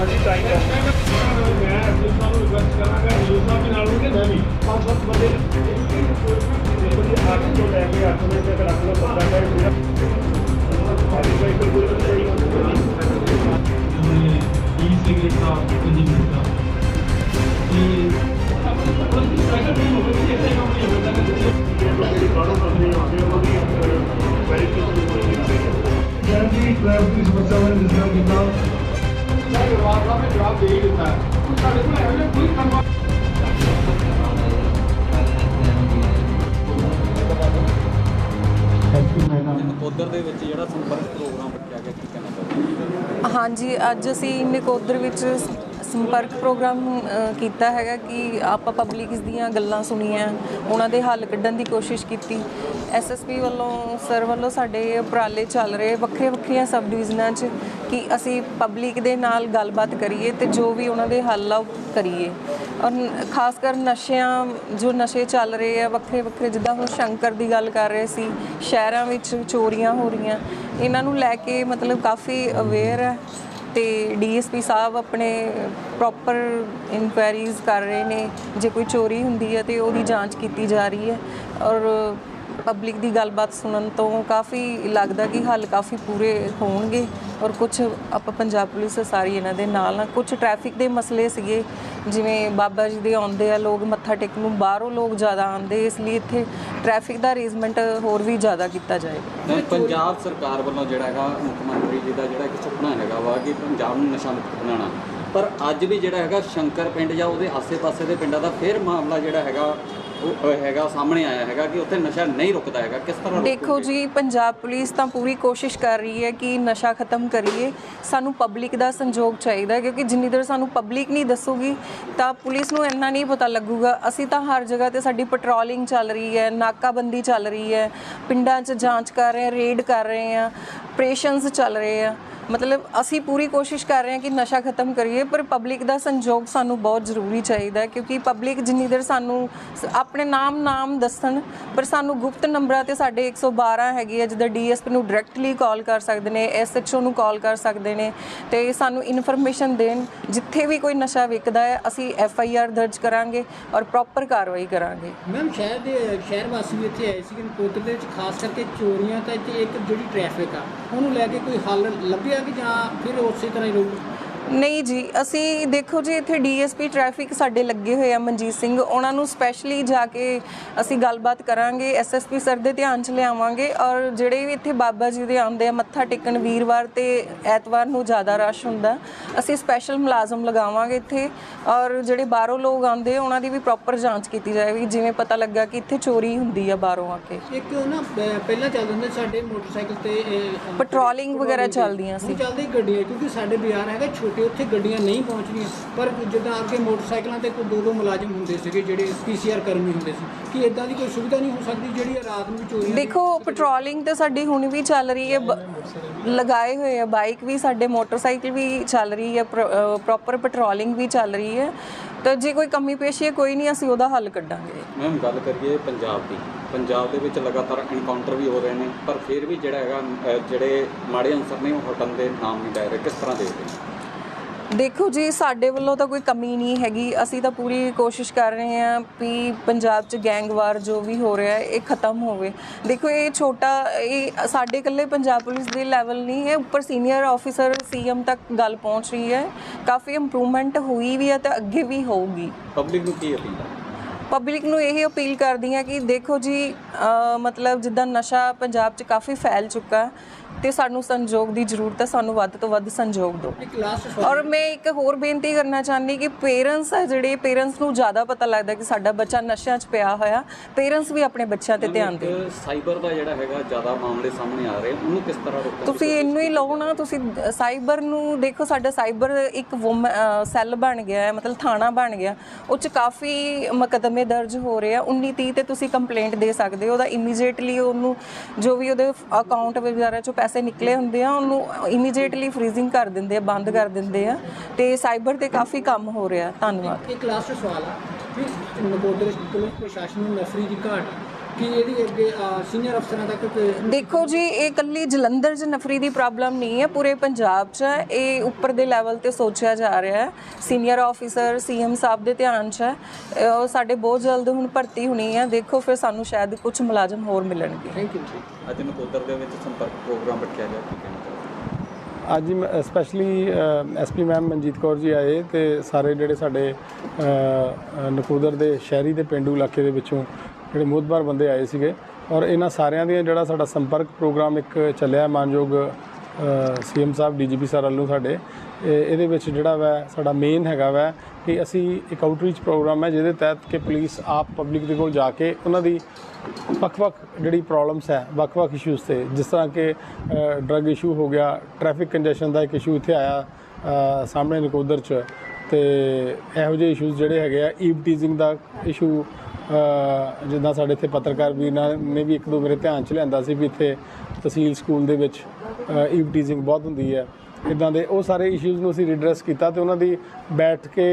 ਮਰਜ਼ੀ ਟਰਾਈ ਕਰ। ਮੈਂ ਅਰਜੁਨ ਸਾਹਿਬ ਨੂੰ ਰਿਕਵੈਸਟ ਕਰਾਂਗਾ ਅਰਜੁਨ ਸਾਹਿਬ ਦੇ ਨਾਲ ਹੋਣਗੇ ਮੈਂ ਵੀ। ਪੰਜ ਸੱਤ ਬੰਦੇ ਜਿਹੜੇ ਹੱਥ ਤੋਂ ਲੈ ਕੇ ਹੱਥ ਦੇ ਤੱਕ ਰੱਖ ਲਓ ਬੰਦਾ ਕਰ ਜਿਹੜਾ ਹਰੀ ਭਾਈ ਕੋਲ ਗੁਰੂ ਜੀ ਦੀ ਸਿਗਰਟ ਦਾ ਪੰਜੀ ਮਿੰਟ ਦਾ ਨਕੋਦਰ ਦੇ ਵਿੱਚ ਜਿਹੜਾ ਸੰਪਰਕ ਪ੍ਰੋਗਰਾਮ ਰੱਖਿਆ ਗਿਆ, ਕੀ ਕਹਿਣਾ ਚਾਹੁੰਦੇ ਹਾਂਜੀ, ਅੱਜ ਅਸੀਂ ਨਕੋਦਰ ਵਿੱਚ ਸੰਪਰਕ ਪ੍ਰੋਗਰਾਮ ਕੀਤਾ ਹੈਗਾ ਕਿ ਆਪਾਂ ਪਬਲਿਕ ਦੀਆਂ ਗੱਲਾਂ ਸੁਣੀਆਂ, ਉਹਨਾਂ ਦੇ ਹੱਲ ਕੱਢਣ ਦੀ ਕੋਸ਼ਿਸ਼ ਕੀਤੀ। ਐਸਐਸਪੀ ਵੱਲੋਂ ਸਰ ਵੱਲੋਂ ਸਾਡੇ ਉਪਰਾਲੇ ਚੱਲ ਰਹੇ ਵੱਖਰੇ ਵੱਖਰੀਆਂ ਸਬ ਡਿਵੀਜ਼ਨਾਂ 'ਚ ਕਿ ਅਸੀਂ ਪਬਲਿਕ ਦੇ ਨਾਲ ਗੱਲਬਾਤ ਕਰੀਏ ਤੇ ਜੋ ਵੀ ਉਹਨਾਂ ਦੇ ਹੱਲ ਆ ਉਹ ਕਰੀਏ। ਔਰ ਖਾਸ ਕਰ ਨਸ਼ਿਆਂ, ਜੋ ਨਸ਼ੇ ਚੱਲ ਰਹੇ ਆ ਵੱਖਰੇ ਵੱਖਰੇ ਜਿੱਦਾਂ ਹੁਣ ਸ਼ੰਕਰ ਦੀ ਗੱਲ ਕਰ ਰਹੇ ਸੀ, ਸ਼ਹਿਰਾਂ ਵਿੱਚ ਚੋਰੀਆਂ ਹੋ ਰਹੀਆਂ, ਇਹਨਾਂ ਨੂੰ ਲੈ ਕੇ ਮਤਲਬ ਕਾਫੀ ਅਵੇਅਰ ਹੈ ਤੇ ਡੀਐਸਪੀ ਸਾਹਿਬ ਆਪਣੇ ਪ੍ਰੋਪਰ ਇਨਕੁਆਇਰੀਜ਼ ਕਰ ਰਹੇ ਨੇ, ਜੇ ਕੋਈ ਚੋਰੀ ਹੁੰਦੀ ਹੈ ਤੇ ਉਹਦੀ ਜਾਂਚ ਕੀਤੀ ਜਾ ਰਹੀ ਹੈ। ਔਰ ਪਬਲਿਕ ਦੀ ਗੱਲਬਾਤ ਸੁਣਨ ਤੋਂ ਕਾਫੀ ਲੱਗਦਾ ਕਿ ਹੱਲ ਕਾਫੀ ਪੂਰੇ ਹੋਣਗੇ। ਔਰ ਕੁਝ ਆਪਾਂ ਪੰਜਾਬ ਪੁਲਿਸ ਸਾਰੀ ਇਹਨਾਂ ਦੇ ਨਾਲ ਨਾਲ ਕੁਝ ਟ੍ਰੈਫਿਕ ਦੇ ਮਸਲੇ ਸੀਗੇ ਜਿਵੇਂ ਬਾਬਾ ਜੀ ਦੇ ਆਉਂਦੇ ਆ, ਲੋਕ ਮੱਥਾ ਟੇਕਣ ਨੂੰ ਬਾਹਰੋਂ ਲੋਕ ਜ਼ਿਆਦਾ ਆਉਂਦੇ, ਇਸ ਲਈ ਇੱਥੇ ਟ੍ਰੈਫਿਕ ਦਾ ਅਰੇਂਜਮੈਂਟ ਹੋਰ ਵੀ ਜ਼ਿਆਦਾ ਕੀਤਾ ਜਾਏਗਾ। ਪੰਜਾਬ ਸਰਕਾਰ ਵੱਲੋਂ ਜਿਹੜਾ ਹੈਗਾ, ਮੁੱਖ ਮੰਤਰੀ ਜੀ ਦਾ ਜਿਹੜਾ ਇੱਕ ਸੁਪਨਾ ਹੈਗਾ ਵਾ ਕਿ ਪੰਜਾਬ ਨੂੰ ਨਸ਼ਾ ਮੁਕਤ ਬਣਾਉਣਾ। ਪਰ ਅੱਜ ਵੀ ਜਿਹੜਾ ਹੈਗਾ ਸ਼ੰਕਰ ਪਿੰਡ ਜਾਂ ਉਹਦੇ ਆਸੇ-ਪਾਸੇ ਦੇ ਪਿੰਡਾਂ ਦਾ ਫਿਰ ਮਾਮਲਾ ਜਿਹੜਾ ਹੈਗਾ ਹੈਗਾ ਸਾਹਮਣੇ ਆਇਆ ਹੈਗਾ ਕਿ ਉੱਥੇ ਨਸ਼ਾ ਨਹੀਂ ਰੁਕਦਾ ਹੈਗਾ। ਕਿਸ ਤਰ੍ਹਾਂ ਦੇਖੋ ਜੀ, ਪੰਜਾਬ ਪੁਲਿਸ ਤਾਂ ਪੂਰੀ ਕੋਸ਼ਿਸ਼ ਕਰ ਰਹੀ ਹੈ ਕਿ ਨਸ਼ਾ ਖਤਮ ਕਰੀਏ। ਸਾਨੂੰ ਪਬਲਿਕ ਦਾ ਸੰਯੋਗ ਚਾਹੀਦਾ ਕਿਉਂਕਿ ਜਿੰਨੀ ਦੇਰ ਸਾਨੂੰ ਪਬਲਿਕ ਨਹੀਂ ਦੱਸੂਗੀ, ਤਾਂ ਪੁਲਿਸ ਨੂੰ ਇੰਨਾ ਨਹੀਂ ਪਤਾ ਲੱਗੂਗਾ। ਅਸੀਂ ਤਾਂ ਹਰ ਜਗ੍ਹਾ ਤੇ ਸਾਡੀ ਪੈਟਰੋਲਿੰਗ ਚੱਲ ਰਹੀ ਹੈ, ਨਾਕਾਬੰਦੀ ਚੱਲ ਰਹੀ ਹੈ, ਪਿੰਡਾਂ 'ਚ ਜਾਂਚ ਕਰ ਰਹੇ ਹਾਂ ਰੇਡ ਕਰ ਰਹੇ ਹਾਂ ਆਪਰੇਸ਼ਨਸ ਚੱਲ ਰਹੇ ਆ ਮਤਲਬ ਅਸੀਂ ਪੂਰੀ ਕੋਸ਼ਿਸ਼ ਕਰ ਰਹੇ ਹਾਂ ਕਿ ਨਸ਼ਾ ਖਤਮ ਕਰੀਏ, ਪਰ ਪਬਲਿਕ ਦਾ ਸੰਯੋਗ ਸਾਨੂੰ ਬਹੁਤ ਜ਼ਰੂਰੀ ਚਾਹੀਦਾ ਕਿਉਂਕਿ ਪਬਲਿਕ ਜਿੰਨੀ ਦੇਰ ਸਾਨੂੰ ਆਪਣੇ ਨਾਮ ਨਾਮ ਦੱਸਣ, ਪਰ ਸਾਨੂੰ ਗੁਪਤ ਨੰਬਰਾਂ ਤੇ ਸਾਡੇ 112 ਹੈਗੀ ਹੈ, ਜਿੱਦਾਂ ਡੀਐਸਪੀ ਨੂੰ ਡਾਇਰੈਕਟਲੀ ਕਾਲ ਕਰ ਸਕਦੇ ਨੇ ਐਸਐਚਓ ਨੂੰ ਕਾਲ ਕਰ ਸਕਦੇ ਨੇ, ਤੇ ਸਾਨੂੰ ਇਨਫੋਰਮੇਸ਼ਨ ਦੇਣ, ਜਿੱਥੇ ਵੀ ਕੋਈ ਨਸ਼ਾ ਵਿਕਦਾ ਹੈ, ਅਸੀਂ ਐਫਆਈਆਰ ਦਰਜ ਕਰਾਂਗੇ ਔਰ ਪ੍ਰੋਪਰ ਕਾਰਵਾਈ ਕਰਾਂਗੇ। ਮੈਮ ਸ਼ਹਿਰ ਦੇ, ਸ਼ਹਿਰ ਵਾਸੀ ਵੀ ਇੱਥੇ ਆਏ ਸੀ ਕਿ ਨਕੋਦਰ ਦੇ ਵਿੱਚ ਖਾਸ ਕਰਕੇ ਚੋਰੀਆਂ, ਤਾਂ ਇੱਥੇ ਇੱਕ ਜਿਹੜੀ ਟ੍ਰੈਫਿਕ ਆ, ਉਹਨੂੰ ਲੈ ਕੇ ਕੋਈ ਹੱਲ ਲੱਭਿਆ ਕਿ ਜਾਂ ਫਿਰ ਉਸੇ ਤਰ੍ਹਾਂ ਹੀ ਰਹੂ। ਨਹੀਂ ਜੀ ਅਸੀਂ ਦੇਖੋ ਜੀ ਇੱਥੇ ਡੀਐਸਪੀ ਟ੍ਰੈਫਿਕ ਸਾਡੇ ਲੱਗੇ ਹੋਏ ਆ ਮਨਜੀਤ ਸਿੰਘ। ਉਹਨਾਂ ਨੂੰ ਸਪੈਸ਼ਲੀ ਜਾ ਕੇ ਅਸੀਂ ਗੱਲਬਾਤ ਕਰਾਂਗੇ ਐਸਐਸਪੀ ਸਰ ਦੇ ਧਿਆਨ 'ਚ ਲਿਆਵਾਂਗੇ ਔਰ ਜਿਹੜੇ ਵੀ ਇੱਥੇ ਬਾਬਾ ਜੀ ਦੇ ਆਉਂਦੇ ਆ ਮੱਥਾ ਟੇਕਣ ਵੀਰਵਾਰ ਤੇ ਐਤਵਾਰ ਨੂੰ ਜ਼ਿਆਦਾ ਰਸ਼ ਹੁੰਦਾ। ਅਸੀਂ ਸਪੈਸ਼ਲ ਮੁਲਾਜ਼ਮ ਲਗਾਵਾਂਗੇ ਇੱਥੇ ਔਰ ਜਿਹੜੇ ਬਾਹਰੋਂ ਲੋਕ ਆਉਂਦੇ ਆ, ਉਹਨਾਂ ਦੀ ਵੀ ਪ੍ਰੋਪਰ ਜਾਂਚ ਕੀਤੀ ਜਾਏਗੀ। ਜਿਵੇਂ ਪਤਾ ਲੱਗਾ ਕਿ ਇੱਥੇ ਚੋਰੀ ਹੁੰਦੀ ਆ ਬਾਹਰੋਂ ਆ ਕੇ। ਇੱਕ ਨਾ ਪਹਿਲਾਂ ਚੱਲਦੇ ਹੁੰਦੇ ਸਾਡੇ ਮੋਟਰਸਾਈਕਲ ਤੇ ਪੈਟਰੋਲਿੰਗ ਵਗੈਰਾ ਚੱਲਦੀਆਂ ਸੀ। ਚੱਲਦੀ ਗੱਡੀਆਂ ਕਿਉਂਕਿ ਸਾਡੇ ਬਾਜ਼ਾਰ ਹੈਗਾ ਛੋਟੇ ਉੱਥੇ ਗੱਡੀਆਂ ਨਹੀਂ ਪਹੁੰਚਦੀਆਂ ਪਰ ਜਿੱਦਾਂ ਅੱਗੇ ਮੋਟਰਸਾਈਕਲਾਂ ਤੇ ਕੋਈ ਦੋ ਦੋ ਮੁਲਾਜ਼ਮ ਹੁੰਦੇ ਸੀਗੇ ਜਿਹੜੇ ਪੀਸੀਆਰ ਕਰਮੀ ਹੁੰਦੇ ਸੀ ਕਿ ਇਦਾਂ ਦੀ ਕੋਈ ਸੁਵਿਧਾ ਨਹੀਂ ਹੋ ਸਕਦੀ ਜਿਹੜੀ ਰਾਤ ਨੂੰ ਚੋਰੀਆਂ ਦੇਖੋ ਪੈਟਰੋਲਿੰਗ ਤੇ ਸਾਡੀ ਹੁਣ ਵੀ ਚੱਲ ਰਹੀ ਹੈ ਲਗਾਏ ਹੋਏ ਆ ਬਾਈਕ ਵੀ ਸਾਡੇ ਮੋਟਰਸਾਈਕਲ ਵੀ ਚੱਲ ਰਹੀ ਹੈ ਪ੍ਰੋਪਰ ਪੈਟਰੋਲਿੰਗ ਵੀ ਚੱਲ ਰਹੀ ਹੈ। ਤਾਂ ਜੇ ਕੋਈ ਕਮੀ ਪੇਸ਼ੀ ਹੈ ਕੋਈ ਨਹੀਂ ਅਸੀਂ ਉਹਦਾ ਹੱਲ ਕੱਢਾਂਗੇ। ਮੈਮ ਗੱਲ ਕਰੀਏ ਪੰਜਾਬ ਦੀ। ਪੰਜਾਬ ਦੇ ਵਿੱਚ ਲਗਾਤਾਰ ਐਨਕਾਊਂਟਰ ਵੀ ਹੋ ਰਹੇ ਨੇ ਪਰ ਫਿਰ ਵੀ ਜਿਹੜਾ ਹੈਗਾ ਜਿਹੜੇ ਮਾੜੇ ਅਨਸਰ ਨੇ ਉਹ ਹਟਣ ਦੇ ਨਾਮ ਨਹੀਂ ਲੈ ਰਹੇ। ਕਿਸ ਤਰ੍ਹਾਂ ਦੇਖਦੇ ਦੇਖੋ ਜੀ ਸਾਡੇ ਵੱਲੋਂ ਤਾਂ ਕੋਈ ਕਮੀ ਨਹੀਂ ਹੈਗੀ। ਅਸੀਂ ਤਾਂ ਪੂਰੀ ਕੋਸ਼ਿਸ਼ ਕਰ ਰਹੇ ਹਾਂ ਵੀ ਪੰਜਾਬ 'ਚ ਗੈਂਗਵਾਰ ਜੋ ਵੀ ਹੋ ਰਿਹਾ ਹੈ ਇਹ ਖਤਮ ਹੋਵੇ। ਦੇਖੋ ਇਹ ਛੋਟਾ ਇਹ ਸਾਡੇ ਇਕੱਲੇ ਪੰਜਾਬ ਪੁਲਿਸ ਦੇ ਲੈਵਲ ਨਹੀਂ ਹੈ। ਉੱਪਰ ਸੀਨੀਅਰ ਆਫੀਸਰ ਸੀਐਮ ਤੱਕ ਗੱਲ ਪਹੁੰਚ ਰਹੀ ਹੈ। ਕਾਫੀ ਇੰਪਰੂਵਮੈਂਟ ਹੋਈ ਵੀ ਹੈ ਤੇ ਅੱਗੇ ਵੀ ਹੋਊਗੀ। ਪਬਲਿਕ ਨੂੰ ਕੀ ਅਪੀਲ ਹੈ? ਪਬਲਿਕ ਨੂੰ ਇਹ ਅਪੀਲ ਕਰਦੀ ਹਾਂ ਕਿ ਦੇਖੋ ਜੀ ਮਤਲਬ ਜਿੱਦਾਂ ਨਸ਼ਾ ਪੰਜਾਬ 'ਚ ਕਾਫੀ ਫੈਲ ਚੁੱਕਾ ਹੈ ਤੇ ਸਾਨੂੰ ਸੰਯੋਗ ਦੀ ਜ਼ਰੂਰਤ ਹੈ ਸਾਨੂੰ ਵੱਧ ਤੋਂ ਵੱਧ ਸੰਯੋਗ ਦਿਓ। ਔਰ ਮੈਂ ਇੱਕ ਹੋਰ ਬੇਨਤੀ ਕਰਨਾ ਚਾਹੁੰਦੀ ਕਿ ਪੇਰੈਂਟਸ ਆ ਜਿਹੜੇ ਪੇਰੈਂਟਸ ਨੂੰ ਜ਼ਿਆਦਾ ਪਤਾ ਲੱਗਦਾ ਕਿ ਸਾਡਾ ਬੱਚਾ ਨਸ਼ਿਆਂ 'ਚ ਪਿਆ ਹੋਇਆ ਪੇਰੈਂਟਸ ਵੀ ਆਪਣੇ ਬੱਚਿਆਂ ਤੇ ਧਿਆਨ ਇੱਕ ਸਾਈਬਰ ਦਾ ਜਿਹੜਾ ਹੈਗਾ ਜ਼ਿਆਦਾ ਮਾਮਲੇ ਸਾਹਮਣੇ ਆ ਰਹੇ ਉਹਨੂੰ ਕਿਸ ਤਰ੍ਹਾਂ ਰੋਕਣਾ ਤੁਸੀਂ ਇਹਨੂੰ ਹੀ ਲਓ ਨਾ ਤੁਸੀਂ ਸਾਈਬਰ ਨੂੰ ਦੇਖੋ ਸਾਡਾ ਸਾਈਬਰ ਇੱਕ ਸੈੱਲ ਬਣ ਗਿਆ ਹੈ ਮਤਲਬ ਥਾਣਾ ਬਣ ਗਿਆ। ਉਹ ਚ ਕਾਫੀ ਮੁਕੱਦਮੇ ਦਰਜ ਹੋ ਰਹੇ ਆ 19 30 ਤੇ ਤੁਸੀਂ ਕੰਪਲੇਂਟ ਦੇ ਸਕਦੇ ਹੋ ਉਹਦਾ ਇਮੀਡੀਏਟਲੀ ਉਹਨੂੰ ਜੋ ਵੀ ਉਹਦੇ ਅਕਾਊਂਟ ਵਗੈਰਾ ਚੋਂ ਪੈਸੇ ਨਿਕਲੇ ਹੁੰਦੇ ਆ, ਉਹਨੂੰ ਇਮੀਡੀਏਟਲੀ ਫ੍ਰੀਜ਼ਿੰਗ ਕਰ ਦਿੰਦੇ ਆ, ਬੰਦ ਕਰ ਦਿੰਦੇ ਆ ਤੇ ਸਾਈਬਰ ਤੇ ਕਾਫੀ ਕੰਮ ਹੋ ਰਿਹਾ। ਧੰਨਵਾਦ। ਇੱਕ ਲਾਸਟ ਸਵਾਲ ਆ। ਕਿ ਨਕੋਦਰ ਪੁਲਿਸ ਪ੍ਰਸ਼ਾਸਨ ਨੂੰ ਨਫਰੀ ਦੀ ਘਾਟ ਕਿ ਇਹਦੀ ਅੱਗੇ ਸੀਨੀਅਰ ਅਫਸਰਾਂ ਤੱਕ ਤੇ ਦੇਖੋ ਜੀ ਇਹ ਕੱਲੀ ਜਲੰਧਰ 'ਚ ਨਫਰੀ ਦੀ ਪ੍ਰੋਬਲਮ ਨਹੀਂ ਹੈ ਪੂਰੇ ਪੰਜਾਬ 'ਚ ਇਹ ਉੱਪਰ ਦੇ ਲੈਵਲ ਤੇ ਸੋਚਿਆ ਜਾ ਰਿਹਾ ਹੈ। ਸੀਨੀਅਰ ਆਫੀਸਰ ਸੀਐਮ ਸਾਹਿਬ ਦੇ ਧਿਆਨ 'ਚ ਹੈ। ਅਹ ਉਹ ਸਾਡੇ ਬਹੁਤ ਜਲਦ ਹੁਣ ਭਰਤੀ ਹੋਣੀ ਹੈ ਦੇਖੋ ਫਿਰ ਸਾਨੂੰ ਸ਼ਾਇਦ ਕੁਝ ਮੁਲਾਜ਼ਮ ਹੋਰ ਮਿਲਣਗੇ। ਥੈਂਕ ਯੂ ਅੱਜ ਨਕੋਦਰ ਦੇ ਵਿੱਚ ਸੰਪਰਕ ਪ੍ਰੋਗਰਾਮ ਰੱਖਿਆ ਗਿਆ ਕੀ ਕਹਿਣਾ ਚਾਹੁੰਦੇ ਅੱਜ specially SP ma'am Manjeet Kaur ji ਆਏ ਤੇ ਸਾਰੇ ਜਿਹੜੇ ਸਾਡੇ ਨਕੋਦਰ ਦੇ ਸ਼ਹਿਰੀ ਤੇ ਪਿੰਡੂ ਇਲਾਕੇ ਦੇ ਵਿੱਚੋਂ ਜਿਹੜੇ ਮੋਦਬਾਰ ਬੰਦੇ ਆਏ ਸੀਗੇ ਔਰ ਇਹਨਾਂ ਸਾਰਿਆਂ ਦੀਆਂ ਜਿਹੜਾ ਸਾਡਾ ਸੰਪਰਕ ਪ੍ਰੋਗਰਾਮ ਇੱਕ ਚੱਲਿਆ ਮਾਨਯੋਗ ਸੀਐਮ ਸਾਹਿਬ, ਡੀਜੀਪੀ ਸਰ ਵੱਲੋਂ ਸਾਡੇ ਇਹਦੇ ਵਿੱਚ ਜਿਹੜਾ ਵੈ, ਸਾਡਾ ਮੇਨ ਹੈਗਾ ਵੈ ਕਿ ਅਸੀਂ ਇੱਕ ਆਊਟਰੀਚ ਪ੍ਰੋਗਰਾਮ ਹੈ ਜਿਹਦੇ ਤਹਿਤ ਕਿ ਪੁਲਿਸ ਆਪ ਪਬਲਿਕ ਦੇ ਕੋਲ ਜਾ ਕੇ ਉਹਨਾਂ ਦੀ ਵੱਖ-ਵੱਖ ਜਿਹੜੀ ਪ੍ਰੋਬਲਮਸ ਹੈ, ਵੱਖ-ਵੱਖ ਇਸ਼ੂਜ਼ ਤੇ, ਜਿਸ ਤਰ੍ਹਾਂ ਕਿ ਡਰੱਗ ਇਸ਼ੂ ਹੋ ਗਿਆ ਟ੍ਰੈਫਿਕ ਕੰਜੈਸ਼ਨ ਦਾ ਇੱਕ ਇਸ਼ੂ ਇੱਥੇ ਆਇਆ ਸਾਹਮਣੇ ਨਕੋਦਰ ਚ ਤੇ ਇਹੋ ਜਿਹੇ ਇਸ਼ੂਜ਼ ਜਿਹੜੇ ਹੈਗੇ ਆ ਈਵ ਟੀਜ਼ਿੰਗ ਦਾ ਇਸ਼ੂ ਜਿੱਦਾਂ ਸਾਡੇ ਇੱਥੇ ਪੱਤਰਕਾਰ ਵੀਰਾਂ ਨੇ ਵੀ ਇੱਕ ਦੋ ਮੇਰੇ ਧਿਆਨ ਚ ਲਿਆਂਦਾ ਸੀ ਵੀ ਇੱਥੇ ਤਹਿਸੀਲ ਸਕੂਲ ਦੇ ਵਿੱਚ ਈਵ ਟੀਜ਼ਿੰਗ ਬਹੁਤ ਹੁੰਦੀ ਹੈ। ਇਦਾਂ ਦੇ ਉਹ ਸਾਰੇ ਇਸ਼ੂਜ਼ ਨੂੰ ਅਸੀਂ ਰਿਡਰੈਸ ਕੀਤਾ ਤੇ ਉਹਨਾਂ ਦੀ ਬੈਠ ਕੇ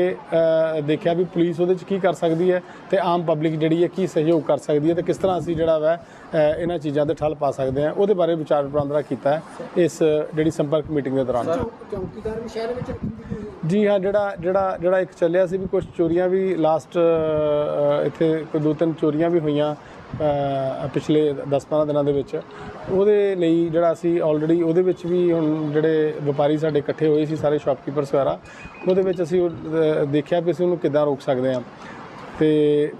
ਦੇਖਿਆ ਵੀ ਪੁਲਿਸ ਉਹਦੇ ਚ ਕੀ ਕਰ ਸਕਦੀ ਹੈ ਤੇ ਆਮ ਪਬਲਿਕ ਜਿਹੜੀ ਹੈ ਕੀ ਸਹਿਯੋਗ ਕਰ ਸਕਦੀ ਹੈ ਤੇ ਕਿਸ ਤਰ੍ਹਾਂ ਅਸੀਂ ਜਿਹੜਾ ਵਾ ਇਹਨਾਂ ਚੀਜ਼ਾਂ ਤੇ ਠੱਲ ਪਾ ਸਕਦੇ ਹਾਂ। ਉਹਦੇ ਬਾਰੇ ਵਿਚਾਰ ਵਟਾਂਦਰਾ ਕੀਤਾ ਹੈ ਇਸ ਜਿਹੜੀ ਸੰਪਰਕ ਮੀਟਿੰਗ ਦੇ ਦੌਰਾਨ। ਚੌਕੀਦਾਰ ਵੀ ਸ਼ਹਿਰ ਵਿੱਚ ਰੱਖਣ ਦੀ ਕੋਈ ਜੀ ਹਾਂ ਜਿਹੜਾ ਜਿਹੜਾ ਜਿਹੜਾ ਇੱਕ ਚੱਲਿਆ ਸੀ ਵੀ ਕੁਝ ਚੋਰੀਆਂ ਵੀ ਲਾਸਟ ਇੱਥੇ ਕੋਈ ਦੋ ਤਿੰਨ ਚੋਰੀਆਂ ਵੀ ਹੋਈਆਂ। ਪਿਛਲੇ 10-15 ਦਿਨਾਂ ਦੇ ਵਿੱਚ। ਉਹਦੇ ਲਈ ਜਿਹੜਾ ਅਸੀਂ ਆਲਰੇਡੀ ਉਹਦੇ ਵਿੱਚ ਵੀ ਹੁਣ ਜਿਹੜੇ ਵਪਾਰੀ ਸਾਡੇ ਇਕੱਠੇ ਹੋਏ ਸੀ ਸਾਰੇ ਸ਼ਾਪਕੀਪਰਸ ਵਗੈਰਾ ਉਹਦੇ ਵਿੱਚ ਅਸੀਂ ਉਹ, ਦੇਖਿਆ ਵੀ ਅਸੀਂ ਉਹਨੂੰ ਕਿੱਦਾਂ ਰੋਕ ਸਕਦੇ ਹਾਂ। ਤੇ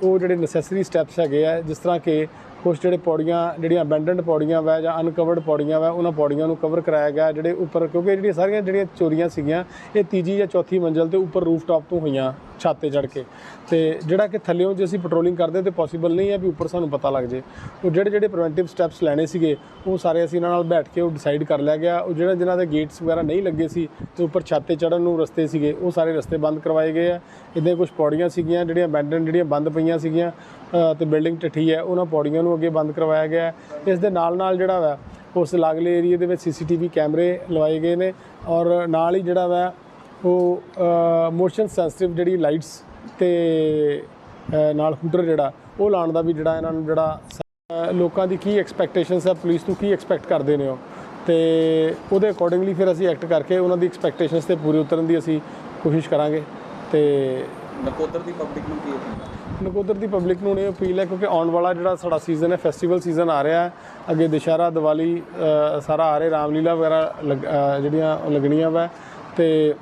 ਉਹ ਜਿਹੜੇ ਨੈਸੈਸਰੀ ਸਟੈਪਸ ਹੈਗੇ ਆ ਜਿਸ ਤਰ੍ਹਾਂ ਕਿ ਕੁਝ ਜਿਹੜੇ ਪੌੜੀਆਂ, ਜਿਹੜੀਆਂ ਅਬੈਂਡਨਡ ਪੌੜੀਆਂ ਵਾ ਜਾਂ ਅਨਕਵਰਡ ਪੌੜੀਆਂ ਵਾ, ਉਹਨਾਂ ਪੌੜੀਆਂ ਨੂੰ ਕਵਰ ਕਰਾਇਆ ਗਿਆ, ਜਿਹੜੇ ਉੱਪਰ, ਕਿਉਂਕਿ ਜਿਹੜੀਆਂ ਸਾਰੀਆਂ ਜਿਹੜੀਆਂ ਚੋਰੀਆਂ ਸੀਗੀਆਂ, ਇਹ ਤੀਜੀ ਜਾਂ ਚੌਥੀ ਮੰਜ਼ਲ ਤੇ ਉੱਪਰ ਰੂਫਟਾਪ ਤੋਂ ਹੋਈਆਂ ਛੱਤ ਤੇ ਚੜ ਕੇ। ਤੇ ਜਿਹੜਾ ਕਿ ਥੱਲੇੋਂ ਜੇ ਅਸੀਂ ਪੈਟਰੋਲਿੰਗ ਕਰਦੇ ਤੇ ਪੋਸੀਬਲ ਨਹੀਂ ਹੈ ਵੀ ਉੱਪਰ ਸਾਨੂੰ ਪਤਾ ਲੱਗ ਜੇ। ਉਹ ਜਿਹੜੇ ਜਿਹੜੇ ਪ੍ਰੀਵੈਂਟਿਵ ਸਟੈਪਸ ਲੈਣੇ ਸੀਗੇ, ਉਹ ਸਾਰੇ ਅਸੀਂ ਇਹਨਾਂ ਨਾਲ ਬੈਠ ਕੇ ਉਹ ਡਿਸਾਈਡ ਕਰ ਲਿਆ ਗਿਆ। ਉਹ ਜਿਹੜਾ ਜਿਨ੍ਹਾਂ ਦੇ ਗੇਟਸ ਵਗੈਰਾ ਨਹੀਂ ਲੱਗੇ ਸੀ ਤੇ ਉੱਪਰ ਛੱਤ ਤੇ ਚੜਨ ਨੂੰ ਰਸਤੇ ਸੀਗੇ, ਉਹ ਸਾਰੇ ਰਸਤੇ ਬੰਦ ਕਰਵਾਏ ਗਏ ਆ। ਇੱਦਾਂ ਕੁਝ ਪੌੜੀਆਂ ਸੀਗੀਆਂ, ਜਿਹੜੀਆਂ ਅਬੈਂਡਨ ਜਿਹੜੀਆਂ ਬੰਦ ਪਈਆਂ ਸੀਗੀਆਂ ਤੇ ਬਿਲਡਿੰਗ ਢੱਠੀ ਹੈ, ਉਹਨਾਂ ਪੌੜੀਆਂ ਨੂੰ ਅੱਗੇ ਬੰਦ ਕਰਵਾਇਆ ਗਿਆ ਇਸ ਦੇ ਨਾਲ ਨਾਲ ਜਿਹੜਾ ਵਾ, ਉਸ ਲਾਗਲੇ ਏਰੀਆ ਦੇ ਵਿੱਚ ਸੀਸੀਟੀਵੀ ਕੈਮਰੇ ਲਵਾਏ ਗਏ ਨੇ ਔਰ ਨਾਲ ਹੀ ਜਿਹੜਾ ਵਾ, ਉਹ ਮੋਸ਼ਨ ਸੈਂਸਿਟਿਵ ਜਿਹੜੀ ਲਾਈਟਸ ਤੇ ਨਾਲ ਹੂਟਰ ਜਿਹੜਾ, ਉਹ ਲਾਉਣ ਦਾ ਵੀ ਜਿਹੜਾ ਇਹਨਾਂ ਨੂੰ ਜਿਹੜਾ ਲੋਕਾਂ ਦੀ ਕੀ ਐਕਸਪੈਕਟੇਸ਼ਨਸ ਹੈ ਪੁਲਿਸ ਨੂੰ ਕੀ ਐਕਸਪੈਕਟ ਕਰਦੇ ਨੇ ਉਹ। ਤੇ ਉਹਦੇ ਅਕੋਰਡਿੰਗਲੀ ਫਿਰ ਅਸੀਂ ਐਕਟ ਕਰਕੇ ਉਹਨਾਂ ਦੀ ਐਕਸਪੈਕਟੇਸ਼ਨਸ ਤੇ ਪੂਰੀ ਉਤਰਨ ਦੀ ਅਸੀਂ ਕੋਸ਼ਿਸ਼ ਕਰਾਂਗੇ ਤੇ ਨਕੋਦਰ ਦੀ ਪਬਲਿਕ ਨੂੰ ਕੀ ਅਪੀਲ ਨਕੋਦਰ ਦੀ ਪਬਲਿਕ ਨੂੰ ਇਹ ਅਪੀਲ ਹੈ ਕਿਉਂਕਿ ਆਉਣ ਵਾਲਾ ਜਿਹੜਾ ਸਾਡਾ ਸੀਜ਼ਨ ਹੈ ਫੈਸਟੀਵਲ ਸੀਜ਼ਨ ਆ ਰਿਹਾ ਹੈ। ਅੱਗੇ ਦੁਸ਼ਹਿਰਾ, ਦੀਵਾਲੀ ਸਾਰਾ ਆ ਰਿਹਾ, ਰਾਮਲੀਲਾ ਵਗੈਰਾ ਲੱਗ- ਜਿਹੜੀਆਂ ਲੱਗਣੀਆਂ ਵਾ। ਤੇ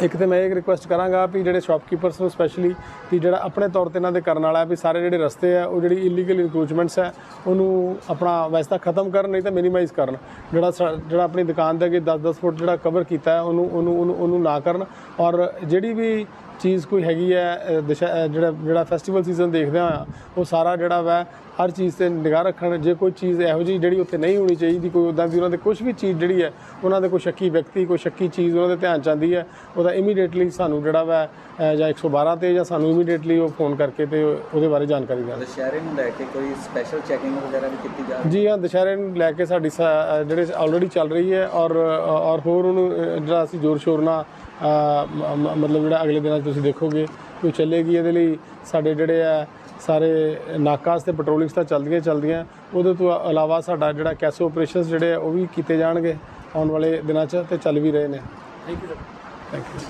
ਇੱਕ ਤੇ ਮੈਂ ਇਹ ਰਿਕੁਐਸਟ ਕਰਾਂਗਾ ਵੀ ਜਿਹੜੇ ਸ਼ਾਪਕੀਪਰਸ ਨੂੰ ਸਪੈਸ਼ਲੀ ਕਿ ਜਿਹੜਾ ਆਪਣੇ ਤੌਰ ਤੇ ਇਹਨਾਂ ਦੇ ਕਰਨ ਵਾਲਾ ਵੀ ਸਾਰੇ ਜਿਹੜੇ ਰਸਤੇ ਆ, ਉਹ ਜਿਹੜੀ ਇਲੀਗਲ ਇਨਕਰੋਚਮੈਂਟਸ ਹੈ, ਉਹਨੂੰ ਆਪਣਾ ਵੈਸੇ ਤਾਂ ਖਤਮ ਕਰਨ, ਨਹੀਂ ਤਾਂ ਮਿਨੀਮਾਈਜ਼ ਕਰਨ। ਜਿਹੜਾ ਸਾ- ਜਿਹੜਾ ਆਪਣੀ ਦੁਕਾਨ ਦੇ ਅੱਗੇ 10-10 ਫੁੱਟ ਜਿਹੜਾ ਕਵਰ ਕੀਤਾ ਹੈ, ਉਹਨੂੰ ਉਹਨੂੰ ਉਹਨੂੰ ਉਹਨੂੰ ਨਾ ਕਰਨ। ਔਰ ਜਿਹੜੀ ਵੀ ਚੀਜ਼ ਕੋਈ ਹੈਗੀ ਹੈ ਜਿਹੜਾ ਜਿਹੜਾ ਫੈਸਟੀਵਲ ਸੀਜ਼ਨ ਦੇਖਦੇ ਆ ਉਹ ਸਾਰਾ ਜਿਹੜਾ ਵਾ ਹਰ ਚੀਜ਼ ਤੇ ਨਿਗਾਹ ਰੱਖਣ ਜੇ ਕੋਈ ਚੀਜ਼ ਇਹੋ ਜਿਹੀ ਜਿਹੜੀ ਉੱਥੇ ਨਹੀਂ ਹੋਣੀ ਚਾਹੀਦੀ ਕੋਈ ਉਦਾਂ ਦੀ ਉਹਨਾਂ ਦੇ ਕੁਝ ਵੀ ਚੀਜ਼ ਜਿਹੜੀ ਹੈ ਉਹਨਾਂ ਦੇ ਕੋਈ ਸ਼ੱਕੀ ਵਿਅਕਤੀ ਕੋਈ ਸ਼ੱਕੀ ਚੀਜ਼ ਉਹਨਾਂ ਦੇ ਧਿਆਨ ਚ ਆਉਂਦੀ ਹੈ ਉਹਦਾ ਇਮੀਡੀਏਟਲੀ ਸਾਨੂੰ ਜਿਹੜਾ ਵਾ ਜਾਂ 112 ਤੇ ਜਾਂ ਸਾਨੂੰ ਇਮੀਡੀਏਟਲੀ ਉਹ ਫੋਨ ਕਰਕੇ ਤੇ ਉਹਦੇ ਬਾਰੇ ਜਾਣਕਾਰੀ ਦੇਣ। ਦੁਸ਼ਹਿਰੇ ਨੂੰ ਲੈ ਕੇ ਕੋਈ ਸਪੈਸ਼ਲ ਚੈਕਿੰਗ ਵਗੈਰਾ ਵੀ ਕੀਤੀ ਜਾ ਰਹੀ ਜੀ ਹਾਂ ਦੁਸ਼ਹਿਰੇ ਨੂੰ ਲੈ ਕੇ ਸਾਡੀ ਜਿਹੜੇ ਆਲਰੇਡੀ ਚੱਲ ਰਹੀ ਹੈ ਔਰ ਔਰ ਹੋਰ ਉਹਨੂੰ ਜਿਹੜਾ ਅਸੀਂ ਜ਼ੋਰ ਸ਼ੋਰ ਨਾਲ ਮਤਲਬ ਜਿਹੜਾ ਅਗਲੇ ਦਿਨਾਂ ਤੁਸੀਂ ਦੇਖੋਗੇ ਕਿ ਉਹ ਚੱਲੇਗੀ। ਇਹਦੇ ਲਈ ਸਾਡੇ ਜਿਹੜੇ ਆ ਸਾਰੇ ਨਾਕਾਸ ਤੇ ਪੈਟਰੋਲਿੰਗਸ ਤਾਂ ਚੱਲਦੀਆਂ ਚੱਲਦੀਆਂ। ਉਹਦੇ ਤੋਂ ਇਲਾਵਾ ਸਾਡਾ ਜਿਹੜਾ ਕੈਸੋ ਆਪਰੇਸ਼ਨਸ ਜਿਹੜੇ ਆ ਉਹ ਵੀ ਕੀਤੇ ਜਾਣਗੇ ਆਉਣ ਵਾਲੇ ਦਿਨਾਂ 'ਚ ਤੇ ਚੱਲ ਵੀ ਰਹੇ ਨੇ। Thank you sir thank you